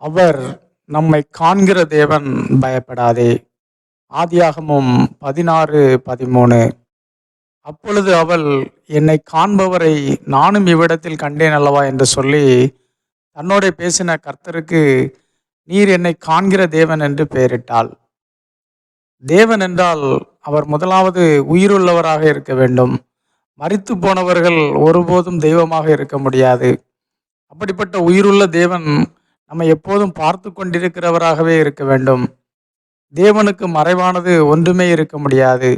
அவர் நம்மை காண்கிற தேவன் பயப்படாதே. ஆதியாகமும் பதினாறு பதிமூணு. அப்பொழுது அவள் என்னை காண்பவரை நானும் இவ்விடத்தில் கண்டேன் அல்லவா? என்று சொல்லி தன்னோட பேசின கர்த்தருக்கு நீர் என்னை காண்கிற தேவன் என்று பெயரிட்டாள். தேவன் என்றால் அவர் முதலாவது உயிருள்ளவராக இருக்க வேண்டும். மறித்து போனவர்கள் ஒருபோதும் தெய்வமாக இருக்க முடியாது. அப்படிப்பட்ட உயிருள்ள தேவன் நம்ம எப்போதும் பார்த்து கொண்டிருக்கிறவராகவே இருக்க வேண்டும். தேவனுக்கு மறைவானது ஒன்றுமே இருக்க முடியாது.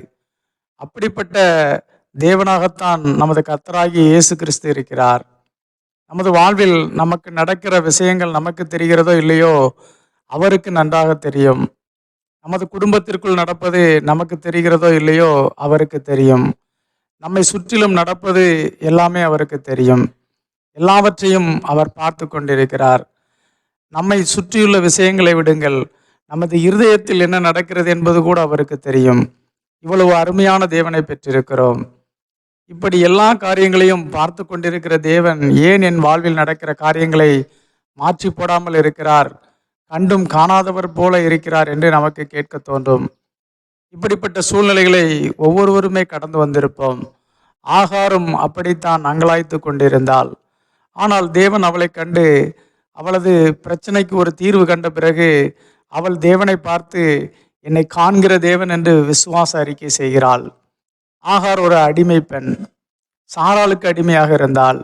அப்படிப்பட்ட தேவனாகத்தான் நமது கத்தராகி இயேசு கிறிஸ்து இருக்கிறார். நமது வாழ்வில் நமக்கு நடக்கிற விஷயங்கள் நமக்கு தெரிகிறதோ இல்லையோ அவருக்கு நன்றாக தெரியும். நமது குடும்பத்திற்குள் நடப்பது நமக்கு தெரிகிறதோ இல்லையோ அவருக்கு தெரியும். நம்மை சுற்றிலும் நடப்பது எல்லாமே அவருக்கு தெரியும். எல்லாவற்றையும் அவர் பார்த்து கொண்டிருக்கிறார். நம்மை சுற்றியுள்ள விஷயங்களை விடுங்கள். நமது இருதயத்தில் என்ன நடக்கிறது என்பது கூட அவருக்கு தெரியும். இவ்வளவு அருமையான தேவனை பெற்றிருக்கிறோம். இப்படி எல்லா காரியங்களையும் பார்த்து கொண்டிருக்கிற தேவன் ஏன் என் வாழ்வில் நடக்கிற காரியங்களை மாற்றி போடாமல் இருக்கிறார்? கண்டும் காணாதவர் போல இருக்கிறார் என்று நமக்கு கேட்க தோன்றும். இப்படிப்பட்ட சூழ்நிலைகளை ஒவ்வொருவருமே கடந்து வந்திருப்போம். ஆகாரும் அப்படித்தான் அங்கலாய்த்து கொண்டிருந்தாள். ஆனால் தேவன் அவளை கண்டு அவளது பிரச்சனைக்கு ஒரு தீர்வு கண்ட பிறகு அவள் தேவனை பார்த்து என்னை காண்கிற தேவன் என்று விசுவாச அறிக்கை செய்கிறாள். ஆகார் ஒரு அடிமை பெண். சாராளுக்கு அடிமையாக இருந்தாள்.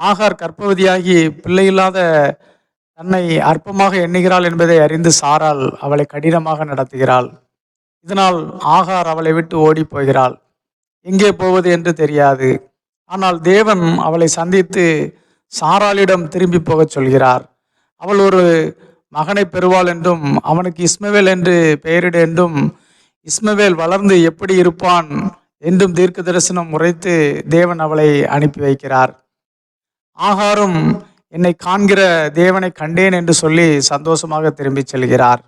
ஆகார் கர்ப்பவதியாகி பிள்ளையில்லாத தன்னை அற்பமாக எண்ணுகிறாள் என்பதை அறிந்து சாரால் அவளை கடினமாக நடத்துகிறாள். இதனால் ஆகார் அவளை விட்டு ஓடி போகிறாள். எங்கே போவது என்று தெரியாது. ஆனால் தேவன் அவளை சந்தித்து சாராளிடம் திரும்பி போகச் சொல்கிறார். அவள் ஒரு மகனை பெறுவாள் என்றும் அவனுக்கு இஸ்மவேல் என்று பெயரிடு என்றும் இஸ்மவேல் வளர்ந்து எப்படி இருப்பான் என்றும் தீர்க்க தரிசனம் உரைத்து தேவன் அவளை அனுப்பி வைக்கிறார். ஆகாரும் என்னை காண்கிற தேவனை கண்டேன் என்று சொல்லி சந்தோஷமாக திரும்பிச் செல்கிறார்.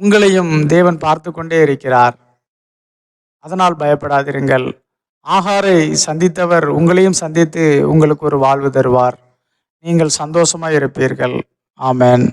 உங்களையும் தேவன் பார்த்து கொண்டே இருக்கிறார். அதனால் பயப்படாதிருங்கள். ஆகாரை சந்தித்தவர் உங்களையும் சந்தித்து உங்களுக்கு ஒரு வாழ்வு தருவார். நீங்கள் சந்தோஷமாக இருப்பீர்கள். ஆமேன்.